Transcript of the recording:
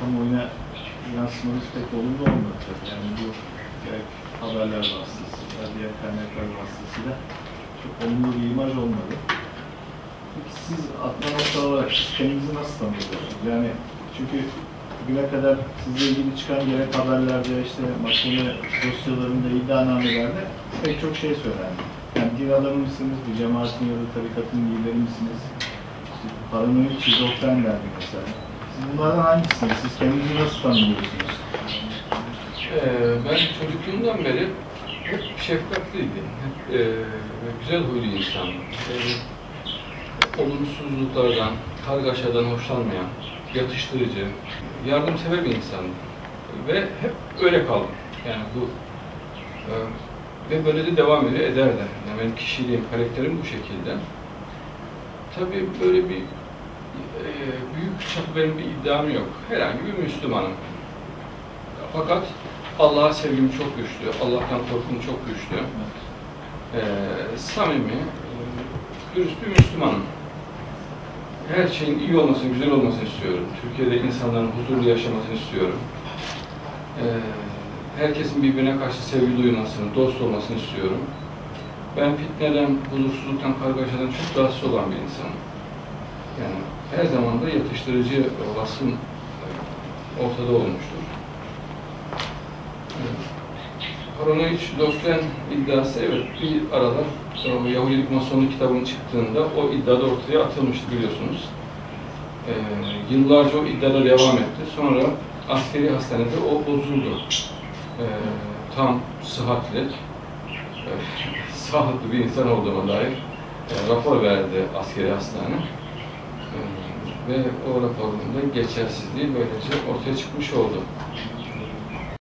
kamuoyuna yansımanız pek olumlu olmadı tabii. Yani bu gerek haberler vasıtasıyla, diğer kaynaklar vasıtasıyla çok olumlu bir imaj olmadı. Peki siz Adnan Oktar olarak siz kendinizi nasıl tanıyorsunuz? Yani çünkü bugüne kadar sizle ilgili çıkan gerek haberlerde, işte mahkeme dosyalarında, iddianamelerde pek çok şey söylendi. Yani din adamı mısınız, bir cemaatin ya da tarikatın lideri misiniz? İşte paranoid şizofren derdi mesela. Bunlardan hangisiniz? Siz kendinizi nasıl tanımlıyorsunuz? Ee, ben çocukluğumdan beri hep şefkatliydim. Hep e, güzel huylu insandım. E, olumsuzluklardan, kargaşadan hoşlanmayan, yatıştırıcı, yardımsever bir insandım. Ve hep öyle kaldım. Yani bu e, ve böyle de devam ediyor, eder de. Yani benim kişiliğim, karakterim bu şekilde. Tabii böyle bir çapı benim bir iddiam yok. Herhangi bir Müslümanım. Fakat Allah'a sevgim çok güçlü, Allah'tan korkum çok güçlü. Ee, samimi, e, dürüst bir Müslümanım. Her şeyin iyi olmasını, güzel olmasını istiyorum. Türkiye'de insanların huzurlu yaşamasını istiyorum. Ee, herkesin birbirine karşı sevgi duymasını, dost olmasını istiyorum. Ben fitneden, huzursuzluktan, kargaşadan çok rahatsız olan bir insanım. Yani her zaman da yatıştırıcı vasfım e, ortada olmuştur. Paranoid şizofren iddiası evet bir aralar o Yahudilik Masonluk kitabının çıktığında o iddiada ortaya atılmıştı biliyorsunuz. Ee, yıllarca o iddiada devam etti. Sonra askeri hastanede o bozuldu. Ee, tam sıhhatli, e, sağlıklı bir insan olduğuma dair e, rapor verdi askeri hastane. Ve o raporunda geçersizliği böylece ortaya çıkmış oldu.